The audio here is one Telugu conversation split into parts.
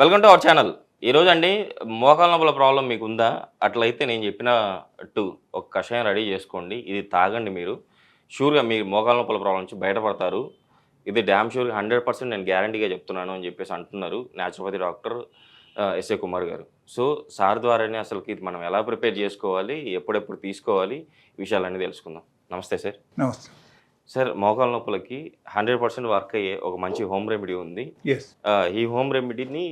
వెల్కమ్ టు అవర్ ఛానల్ ఈరోజు అండి మోకాల నొప్పుల ప్రాబ్లం మీకు ఉందా అట్లయితే నేను చెప్పిన టూ. ఒక కషాయం రెడీ చేసుకోండి. ఇది తాగండి మీరు. షూర్గా మీరు మోకాల నొప్పుల ప్రాబ్లం నుంచి బయటపడతారు. ఇది డ్యామ్ షూర్ హండ్రెడ్ పర్సెంట్ నేను గ్యారంటీగా చెప్తున్నాను అని చెప్పేసి అంటున్నారు న్యాచురోపతి డాక్టర్ ఎస్ఏ కుమార్ గారు. సో సార్ ద్వారానే అసలుకి ఇది మనం ఎలా ప్రిపేర్ చేసుకోవాలి ఎప్పుడెప్పుడు తీసుకోవాలి విషయాలన్నీ తెలుసుకుందాం. నమస్తే సార్. నమస్తే. సార్ మోకాల నొప్పులకి హండ్రెడ్ పర్సెంట్ వర్క్ అయ్యే ఒక మంచి హోమ్ రెమెడీ ఉంది. ఈ హోమ్ రెమెడీని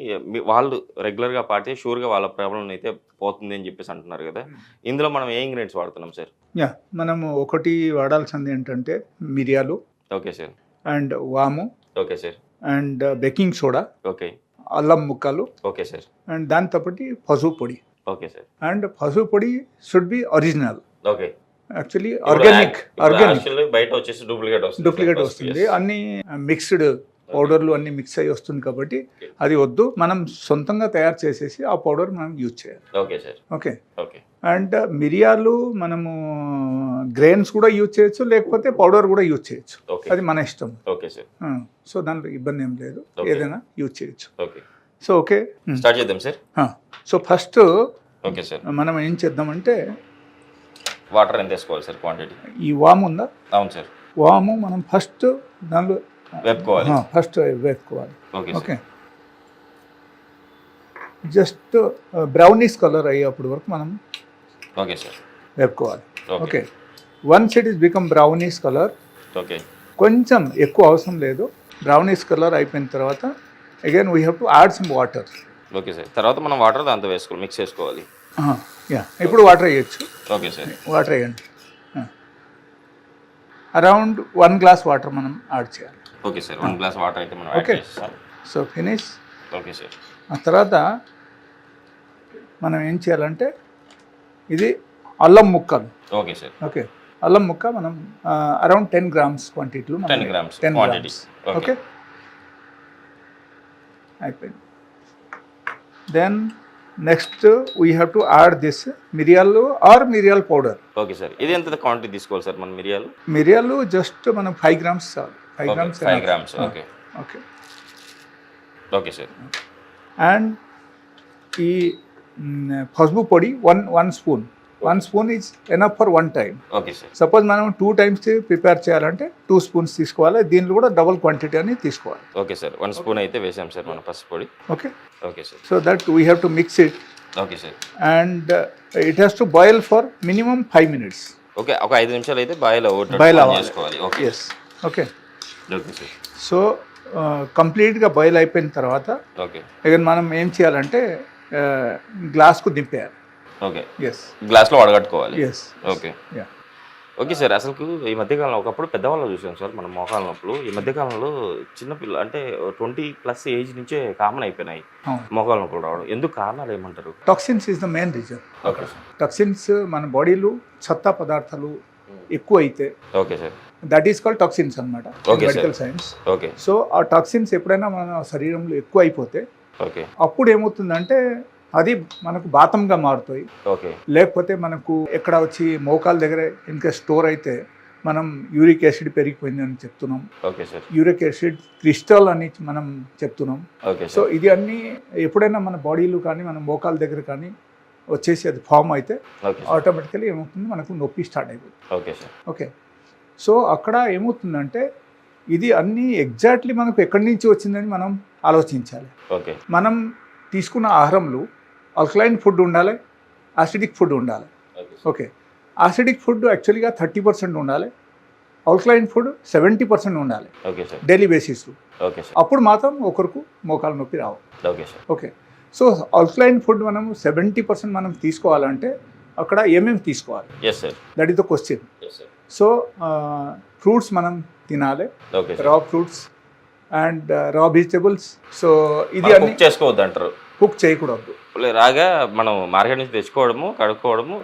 వాళ్ళు రెగ్యులర్గా పాడితే షూర్గా వాళ్ళ ప్రాబ్లం అయితే పోతుంది అని చెప్పేసి అంటున్నారు కదా. ఇందులో మనం ఏ ఇంగ్రీడియంట్స్ వాడుతున్నాం సార్? యా మనము ఒకటి వాడాల్సింది ఏంటంటే మిరియాలు. Okay sir. అండ్ వాము. Okay sir. And baking soda. Okay. అల్లం ముక్కలు. Okay sir. అండ్ దాంతోపాటి పసుపు పొడి. Okay sir. అండ్ పసుపు పొడి should be original. Okay. Actually organic organic బయట వచ్చేసి డూప్లికేట్ వస్తుంది డూప్లికేట్ వస్తుంది. అన్ని మిక్స్డ్ పౌడర్లు అన్ని మిక్స్ అయ్యి వస్తుంది కాబట్టి అది వద్దు. మనం సొంతంగా తయారు చేసేసి ఆ పౌడర్ మనం యూజ్ చేయాలి. Okay sir okay okay and మిరియాలు మనము గ్రెయిన్స్ కూడా యూజ్ చేయొచ్చు లేకపోతే పౌడర్ కూడా యూజ్ చేయొచ్చు. అది మన ఇష్టం. ఓకే సార్ సో దాంట్లో ఇబ్బంది ఏం లేదు. ఏదైనా యూజ్ చేయొచ్చు. ఓకే సో ఓకే స్టార్ట్ చేద్దాం sir so first okay sir మనం ఏం చేద్దామంటే వాటర్ ఎంత వేసుకోవాలి సార్ క్వాంటిటీ? ఈ వాము ఉందా? అవును సార్. వాము మనం ఫస్ట్ దానిలో వేపుకోవాలి. ఫస్ట్ వేసుకోవాలి ఓకే జస్ట్ బ్రౌనీస్ కలర్ అయ్యేప్పటి వరకు మనం ఓకే సార్. వేపుకోవాలి. Okay. Once it is become brownies colour. Okay. కొంచెం ఎక్కువ అవసరం లేదు. బ్రౌనీస్ కలర్ అయిపోయిన తర్వాత again we have to add some water. Okay sir. తర్వాత మనం వాటర్ దాంతో వేసుకోవాలి మిక్స్ చేసుకోవాలి. యా ఇప్పుడు వాటర్ వేయచ్చు. ఓకే సార్ వాటర్ వేయండి. అరౌండ్ వన్ గ్లాస్ వాటర్ మనం యాడ్ చేయాలి. Okay sir one glass water అయితే మనం. చేస్తాం. సో ఫినిష్ ఓకే సార్ ఆ తర్వాత మనం ఏం చేయాలంటే ఇది అల్లం ముక్కలు. ఓకే సార్ ఓకే అల్లం ముక్క మనం అరౌండ్ టెన్ గ్రామ్స్ క్వాంటిటీలో 10 grams టెన్. గ్రామ్స్. ఓకే అయిపోయింది. Then next we have to add this మిరియాలు ఆర్ మిరియాల్ పౌడర్ ఓకే సార్ ఇది ఎంత క్వాంటిటీ తీసుకోవాలి సార్ మన మిరియాలు మిరియాలు జస్ట్ మనం ఫైవ్ గ్రామ్స్ చాలు. Five grams five grams okay okay okay sir and ఈ మ్, పసుపు పొడి one one spoon one spoon is enough for one time okay sir suppose మనం టూ టైమ్స్ ప్రిపేర్ చేయాలంటే టూ స్పూన్స్ తీసుకోవాలి. దీనిలో కూడా డబుల్ క్వాంటిటీ అని తీసుకోవాలి. ఓకే సార్ వన్ స్పూన్ అయితే వేసాం సార్ మన పసుపు పొడి. Okay okay sir so that we have to mix it okay sir and it has to boil for minimum five minutes okay ఒక ఐదు నిమిషాలు అయితే బాయిల్ అవ్వాలి. చేసుకోవాలి. Okay yes okay okay sir so కంప్లీట్గా బాయిల్ అయిపోయిన తర్వాత ఓకే ఇక మనం ఏం చేయాలంటే గ్లాస్కు దింపేయాలి. ఓకే ఎస్ గ్లాస్లో వడగట్టుకోవాలి. Yes okay yeah okay sir అసలు ఈ మధ్యకాలంలో ఒకప్పుడు పెద్దవాళ్ళు చూసాం సార్ మన మోకాల నొప్పులు ఈ మధ్యకాలంలో చిన్నపిల్ల అంటే ట్వంటీ ప్లస్ ఏజ్ నుంచే కామన్ అయిపోయినాయి మోకాల నొప్పులు రావడం. ఎందుకు కారణాలు ఏమంటారు? Toxins is the main reason okay sir toxins మన బాడీలో చెత్త పదార్థాలు ఎక్కువ అయితే okay sir that is call toxins అనమాట. మెడికల్ సైన్స్ ఓకే సో ఆ టాక్సిన్స్ ఎప్పుడైనా మన శరీరంలో ఎక్కువ అయిపోతే ఓకే అప్పుడు ఏమవుతుందంటే అది మనకు బాతంగా మారుతాయి. ఓకే. లేకపోతే మనకు ఎక్కడ వచ్చి మోకాల దగ్గర ఇంకా స్టోర్ అయితే మనం యూరిక్ యాసిడ్ పెరిగిపోయింది అని చెప్తున్నాం. యూరిక్ యాసిడ్ క్రిస్టల్ అని మనం చెప్తున్నాం. ఓకే సో ఇది అన్నీ ఎప్పుడైనా మన బాడీలో కానీ మన మోకాల దగ్గర కానీ వచ్చేసి అది ఫామ్ అయితే ఆటోమేటికలీ ఏమవుతుంది? మనకు నొప్పి స్టార్ట్ అయిపోతుంది. ఓకే. సో అక్కడ ఏమవుతుందంటే ఇది అన్నీ ఎగ్జాక్ట్లీ మనకు ఎక్కడి నుంచి వచ్చిందని మనం ఆలోచించాలి. ఓకే. మనం తీసుకున్న ఆహారంలో ఆల్కలైన్ ఫుడ్ ఉండాలి యాసిడిక్ ఫుడ్ ఉండాలి. ఓకే యాసిడిక్ ఫుడ్ యాక్చువల్గా థర్టీ పర్సెంట్ ఉండాలి. ఆల్కలైన్ ఫుడ్ సెవెంటీ పర్సెంట్ ఉండాలి. డైలీ సార్ అప్పుడు మాత్రం ఒకరికి మోకాలు నొప్పి రావు. Okay sir okay so alkaline food మనం సెవెంటీ పర్సెంట్ మనం తీసుకోవాలంటే అక్కడ ఏమేమి తీసుకోవాలి? That is the question so fruits మనం తినాలి. Raw fruits and raw vegetables so ఇది చేసుకోవద్దు అంటారు కుక్ చేయకూడదు. రాగా మనం మార్కెట్ నుంచి తెచ్చుకోవడము కడుక్కోవడము.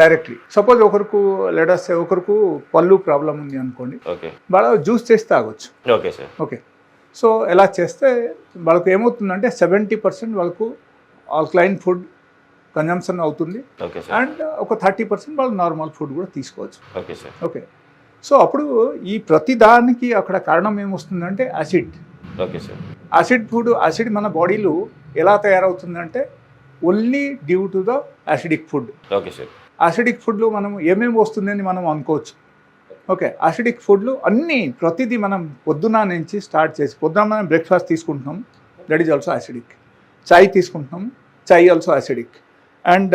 డైరెక్ట్లీ సపోజ్ ఒకరికి లెటస్ ఒకరికి పళ్ళు ప్రాబ్లం ఉంది అనుకోండి. ఓకే వాళ్ళ జ్యూస్ చేసి తాగొచ్చు ఓకే సార్ ఓకే సో ఎలా చేస్తే వాళ్ళకు ఏమవుతుందంటే సెవెంటీ పర్సెంట్ వాళ్ళకు ఆల్కలైన్ ఫుడ్ కన్జంప్షన్ అవుతుంది. ఓకే సార్ అండ్ ఒక థర్టీ పర్సెంట్ వాళ్ళు నార్మల్ ఫుడ్ కూడా తీసుకోవచ్చు. ఓకే సార్ ఓకే సో అప్పుడు ఈ ప్రతి దానికి అక్కడ కారణం ఏమొస్తుందంటే acid okay sir acid food acid మన బాడీలో ఎలా తయారవుతుందంటే only due to the acidic food. Okay sir. Acidic ఫుడ్లో మనం ఏమేమి వస్తుందని మనం అనుకోవచ్చు. ఓకే యాసిడిక్ ఫుడ్లు అన్నీ ప్రతిదీ మనం పొద్దున నుంచి స్టార్ట్ చేసి పొద్దున మనం బ్రేక్ఫాస్ట్ తీసుకుంటున్నాం దట్ ఈజ్ ఆల్సో యాసిడిక్. చాయ్ తీసుకుంటున్నాం చాయ్ ఆల్సో యాసిడిక్. అండ్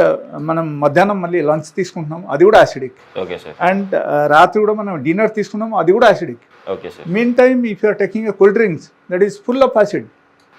మనం మధ్యాహ్నం మళ్ళీ లంచ్ తీసుకుంటున్నాం అది కూడా యాసిడిక్. Okay sir. అండ్ రాత్రి కూడా మనం డిన్నర్ తీసుకున్నాం అది కూడా acidic. Okay sir mean time if you're taking a cool drinks that is full of acid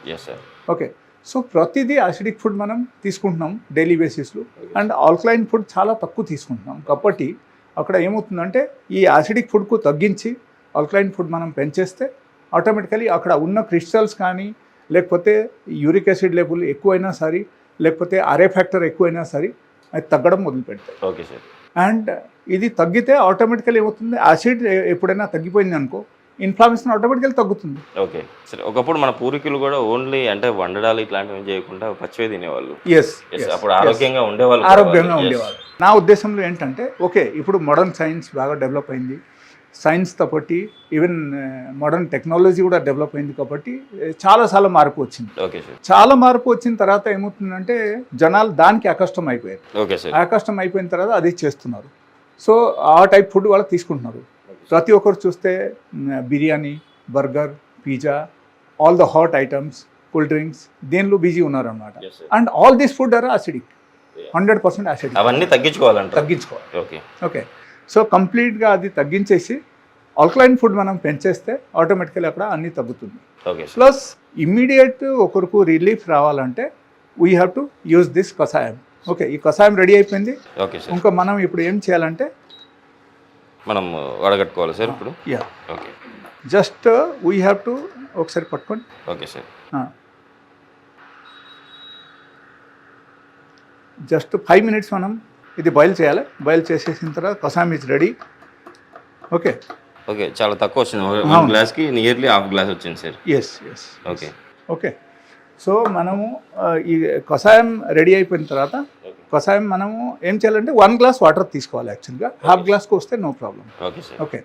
yes sir okay so ప్రతిదీ యాసిడిక్ ఫుడ్ మనం తీసుకుంటున్నాం డైలీ బేసిస్లో అండ్ ఆల్కలైన్ ఫుడ్ చాలా తక్కువ తీసుకుంటున్నాం. కాబట్టి అక్కడ ఏమవుతుందంటే ఈ యాసిడిక్ ఫుడ్కు తగ్గించి ఆల్కలైన్ ఫుడ్ మనం పెంచేస్తే ఆటోమేటికలీ అక్కడ ఉన్న క్రిస్టల్స్ కానీ లేకపోతే యూరిక్ యాసిడ్ లెవెల్ ఎక్కువైనా సరే లేకపోతే అరే ఫ్యాక్టర్ ఎక్కువైనా సరే అది తగ్గడం మొదలుపెడతాయి. Okay sir. అండ్ ఇది తగ్గితే ఆటోమేటికల్ ఏమవుతుంది? యాసిడ్ ఎప్పుడైనా తగ్గిపోయింది అనుకో ఇన్ఫ్లామేషన్ ఆటోమేటికల్ తగ్గుతుంది. ఓకే సరే ఒకప్పుడు మన పూర్వీకులు కూడా ఓన్లీ అంటే వండడాలు ఇట్లాంటివి చేయకుండా పచ్చివే తినేవాళ్ళు. ఎస్ అప్పుడు ఆరోగ్యంగా ఉండేవాళ్ళు ఆరోగ్యంగా. ఉండేవారు నా ఉద్దేశంలో ఏంటంటే ఓకే ఇప్పుడు మోడర్న్ సైన్స్ బాగా డెవలప్ అయింది. సైన్స్తో పాటు ఈవెన్ మోడర్న్ టెక్నాలజీ కూడా డెవలప్ అయింది కాబట్టి eh, చాలా చాలా మార్పు వచ్చింది. చాలా మార్పు వచ్చిన తర్వాత ఏమవుతుందంటే జనాలు దానికి అకష్టం అయిపోయారు. అకష్టం అయిపోయిన తర్వాత అది చేస్తున్నారు. సో ఆ టైప్ ఫుడ్ వాళ్ళు తీసుకుంటున్నారు. ప్రతి ఒక్కరు చూస్తే biryani burger pizza all the hot items cool drinks దేనిలో బిజీ ఉన్నారు అనమాట Yes, sir. And all this food are acidic hundred percent acidic అవన్నీ తగ్గించుకోవాలంట తగ్గించుకోవాలి. ఓకే ఓకే సో కంప్లీట్గా అది తగ్గించేసి ఆల్కలైన్ ఫుడ్ మనం పెంచేస్తే ఆటోమేటికల్లీ అక్కడ అన్నీ తగ్గుతుంది. ప్లస్ ఇమ్మీడియట్ ఒకరికి రిలీఫ్ రావాలంటే we have to use this కషాయం. ఓకే ఈ కషాయం రెడీ అయిపోయింది. Okay sir. ఇంకా మనం ఇప్పుడు ఏం చేయాలంటే మనం వడగట్టుకోవాలి సార్ ఇప్పుడు? Yeah. Okay. Just we have to ఒకసారి పట్టుకోండి okay sir. Just five minutes మనం ఇది బాయిల్ చేయాలి. బాయిల్ చేసేసిన తర్వాత కషాయం ఇస్ రెడీ ఓకే ఓకే చాలా తక్కువ వచ్చింది. గ్లాస్కి నియర్లీ హాఫ్ గ్లాస్ వచ్చింది sir yes yes okay okay so మనము ఈ కషాయం రెడీ అయిపోయిన తర్వాత కషాయం మనము ఏం చేయాలంటే వన్ గ్లాస్ వాటర్ తీసుకోవాలి యాక్చువల్గా హాఫ్ గ్లాస్కి వస్తే no problem okay sir okay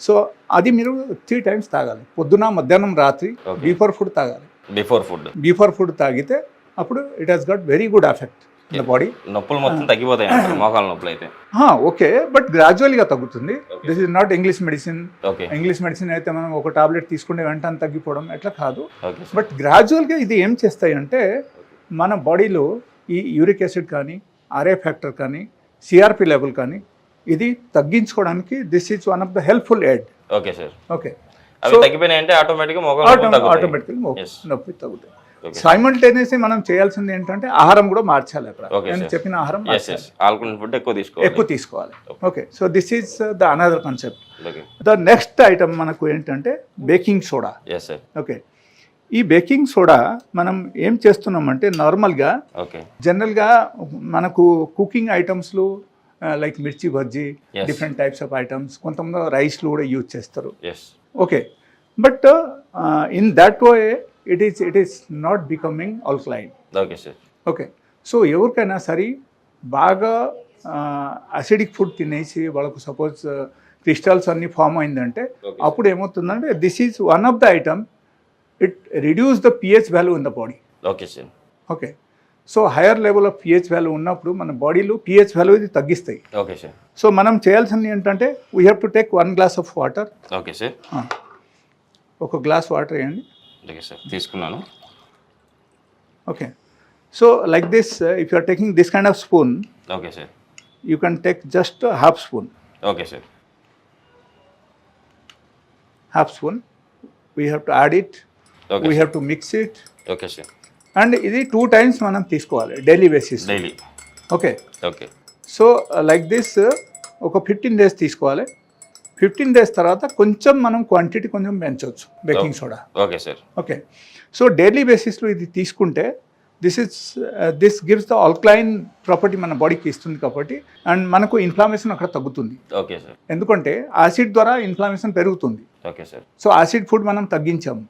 so అది మీరు త్రీ టైమ్స్ తాగాలి. పొద్దున మధ్యాహ్నం రాత్రి. బిఫోర్ ఫుడ్ తాగాలి. బిఫోర్ ఫుడ్ బిఫోర్ ఫుడ్ తాగితే అప్పుడు it has got very good effect body నొప్పులు మొత్తం తగ్గిపోతాయి అంటారు మోకాల నొప్పులు అయితే ఓకే బట్ గ్రాడ్యువల్గా తగ్గుతుంది. This is not English medicine English medicine అయితే మనం ఒక టాబ్లెట్ తీసుకుంటే వెంటనే తగ్గిపోవడం ఎట్లా కాదు. బట్ గ్రాడ్యువల్గా ఇది ఏం చేస్తాయి అంటే మన బాడీలో ఈ యూరిక్ యాసిడ్ కానీ ఆర్ఏ ఫ్యాక్టర్ కానీ సిఆర్పి లెవెల్ కానీ ఇది తగ్గించుకోవడానికి this is one of the helpful aid okay sir okay అవి తగ్గిపోయినాయి అంటే ఆటోమేటిక్గా Yes. నొప్పి తగ్గుతాయి. సైమల్టేనియస్లీ మనం చేయాల్సింది ఏంటంటే ఆహారం కూడా మార్చాలి నేను. చెప్పిన ఆహారం ఫుడ్ ఎక్కువ తీసుకోవాలి. ఎక్కువ తీసుకోవాలి. Okay so this is the another concept the next item మనకు ఏంటంటే బేకింగ్ సోడా ఓకే ఈ బేకింగ్ సోడా మనం ఏం చేస్తున్నామంటే నార్మల్గా జనరల్గా మనకు cooking ఐటమ్స్లో like mirchi bajji. Different types of items కొంతమంది రైస్లో కూడా యూజ్ చేస్తారు. Okay but in that way it is it is not becoming alkaline okay sir okay so ఎవరికైనా సరే బాగా అసిడిక్ ఫుడ్ తినేసి వాళ్ళకు సపోజ్ క్రిస్టల్స్ అన్ని ఫామ్ అయిందంటే. అప్పుడు ఏమవుతుందంటే this is one of the item it reduce the pH value in the body okay sir okay so higher level of pH value ఉన్నప్పుడు మన బాడీలో పిహెచ్ వాల్యూ ఇది తగ్గిస్తాయి. ఓకే సార్ సో మనం చేయాల్సింది ఏంటంటే we have to take one glass of water okay sir ఒక గ్లాస్ వాటర్ వేయండి. ఓకే సార్ తీసుకున్నాను. Okay so like this if you are taking this kind of spoon okay sir you can take just half spoon okay sir half spoon. We have to add it. Okay We have to mix it. Okay sir and ఇది టూ టైమ్స్ మనం తీసుకోవాలి daily basis daily okay okay so like this ఒక ఫిఫ్టీన్ డేస్ తీసుకోవాలి. ఫిఫ్టీన్ డేస్ తర్వాత కొంచెం మనం క్వాంటిటీ కొంచెం పెంచవచ్చు baking soda. Okay sir. Okay. So daily బేసిస్లో ఇది తీసుకుంటే this is this gives the alkaline property మన బాడీకి ఇస్తుంది కాబట్టి అండ్ మనకు ఇన్ఫ్లామేషన్ అక్కడ తగ్గుతుంది. Okay sir. ఎందుకంటే యాసిడ్ ద్వారా ఇన్ఫ్లామేషన్ పెరుగుతుంది. Okay sir. So acid food మనం తగ్గించాము.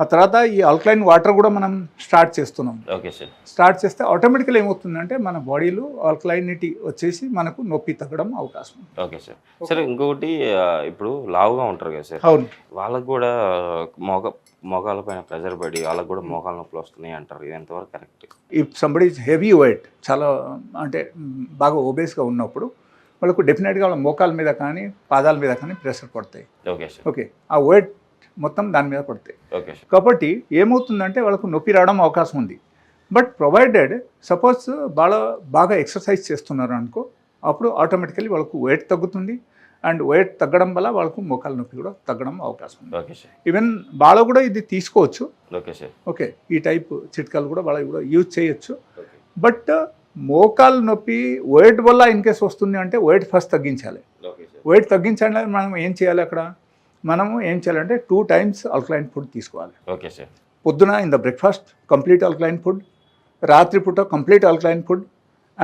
ఆ తర్వాత ఈ ఆల్కలైన్ వాటర్ కూడా మనం స్టార్ట్ చేస్తున్నాం. ఓకే సార్ స్టార్ట్ చేస్తే ఆటోమేటికల్ ఏమవుతుందంటే మన బాడీలో ఆల్కలైనిటీ వచ్చేసి మనకు నొప్పి తగ్గడం అవకాశం ఓకే సార్ సార్ ఇంకొకటి ఇప్పుడు లావుగా ఉంటారు కదా సార్ అవును. వాళ్ళకు కూడా మోక మోకాల పైన ప్రెజర్ పడి వాళ్ళకు కూడా మోకాల నొప్పులు వస్తున్నాయి అంటారు. ఇది ఎంతవరకు correct if somebody heavy weight చాలా అంటే బాగా ఓబేస్గా ఉన్నప్పుడు వాళ్ళకు డెఫినెట్గా వాళ్ళ మోకాల మీద కానీ పాదాల మీద కానీ ప్రెషర్ పడతాయి. ఓకే సార్ ఓకే ఆ వెయిట్ మొత్తం దాని మీద పడతాయి. కాబట్టి ఏమవుతుందంటే వాళ్ళకు నొప్పి రావడం అవకాశం ఉంది. బట్ ప్రొవైడెడ్ సపోజ్ బాగా బాగా ఎక్సర్సైజ్ చేస్తున్నారు అనుకో అప్పుడు ఆటోమేటికలీ వాళ్ళకు వెయిట్ తగ్గుతుంది. అండ్ వెయిట్ తగ్గడం వల్ల వాళ్ళకు మోకాల నొప్పి కూడా తగ్గడం అవకాశం ఉంది. ఈవెన్ బాల కూడా ఇది తీసుకోవచ్చు. ఓకే ఈ టైప్ చిట్కాలు కూడా వాళ్ళకి కూడా యూజ్ చేయొచ్చు. బట్ మోకాలు నొప్పి వెయిట్ వల్ల ఇన్ కేస్ వస్తుంది అంటే వెయిట్ ఫస్ట్ తగ్గించాలి. వెయిట్ తగ్గించాలి మనం ఏం చేయాలి అక్కడ? మనము ఏం చేయాలంటే టూ టైమ్స్ ఆల్కలైన్ ఫుడ్ తీసుకోవాలి. Okay sir. పొద్దున in the breakfast complete alkaline food రాత్రిపూట కంప్లీట్ ఆల్కలైన్ ఫుడ్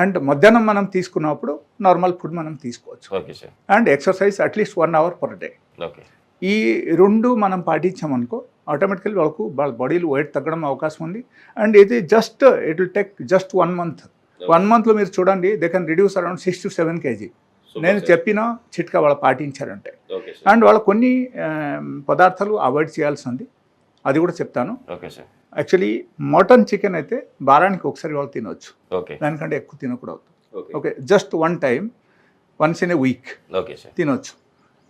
అండ్ మధ్యాహ్నం మనం తీసుకున్నప్పుడు నార్మల్ ఫుడ్ మనం తీసుకోవచ్చు. Okay sir. And exercise at least one hour per day okay. ఈ రెండు మనం పాటించామనుకో ఆటోమేటికల్లీ వాళ్ళకు వాళ్ళ బాడీలో వెయిట్ తగ్గడం అవకాశం ఉంది. అండ్ ఇది just it will take just one month one మంత్లో మీరు చూడండి they can reduce around six to seven kg నేను చెప్పిన చిట్కా వాళ్ళు పాటించారంటే. అండ్ వాళ్ళు కొన్ని పదార్థాలు అవాయిడ్ చేయాల్సి ఉంది అది కూడా చెప్తాను. Okay sir actually mutton chicken అయితే వారానికి ఒకసారి వాళ్ళు తినవచ్చు ఓకే దానికంటే ఎక్కువ తినకూడదు. Okay just one time once in a week తినొచ్చు.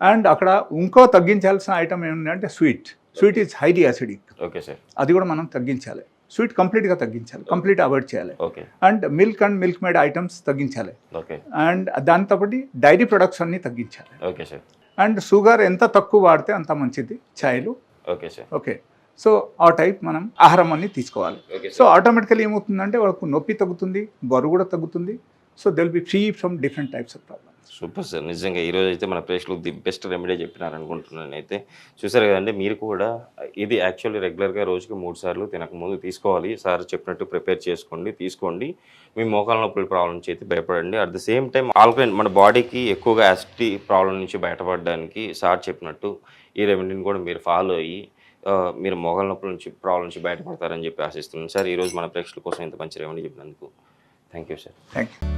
అండ్ అక్కడ ఇంకో తగ్గించాల్సిన ఐటమ్ ఏముందంటే sweet. Sweet is highly acidic. Okay sir అది కూడా మనం తగ్గించాలి. స్వీట్ కంప్లీట్గా తగ్గించాలి కంప్లీట్ అవాయిడ్ చేయాలి. Okay. And milk and milk made items తగ్గించాలి. అండ్ దాంతో పాటు డైరీ ప్రొడక్ట్స్ అన్నీ తగ్గించాలి. Okay sir. అండ్ షుగర్ ఎంత తక్కువ వాడితే అంత మంచిది ఛాయ్లు ఓకే సార్. ఓకే. సో ఆ టైప్ మనం ఆహారం అన్ని తీసుకోవాలి. సో ఆటోమేటికల్లీ ఏమవుతుందంటే వాళ్ళకు నొప్పి తగ్గుతుంది బరువు కూడా తగ్గుతుంది. So they'll be free from different types of problems super sir. నిజంగా ఈరోజు అయితే మన ప్రేక్షకులకు ది బెస్ట్ రెమెడీ చెప్పినారు అనుకుంటున్నాను అయితే చూసారు కదండి మీరు కూడా ఇది యాక్చువల్లీ రెగ్యులర్గా రోజుకి మూడు సార్లు తినకముందు తీసుకోవాలి. సార్ చెప్పినట్టు ప్రిపేర్ చేసుకోండి తీసుకోండి. మీ మోకాల నొప్పుల ప్రాబ్లం నుంచి అయితే భయపడండి. At the same time alkaline మన బాడీకి ఎక్కువగా యాసిడిటీ ప్రాబ్లం నుంచి బయటపడడానికి సార్ చెప్పినట్టు ఈ రెమెడీని కూడా మీరు ఫాలో అయ్యి మీరు మోకాల నొప్పుల నుంచి ప్రాబ్లం నుంచి బయటపడతారని చెప్పి ఆశిస్తున్నాను సార్. ఈరోజు మన ప్రేక్షకుల కోసం ఇంత మంచి రెమెడీ చెప్పినందుకు thank you sir. Thank you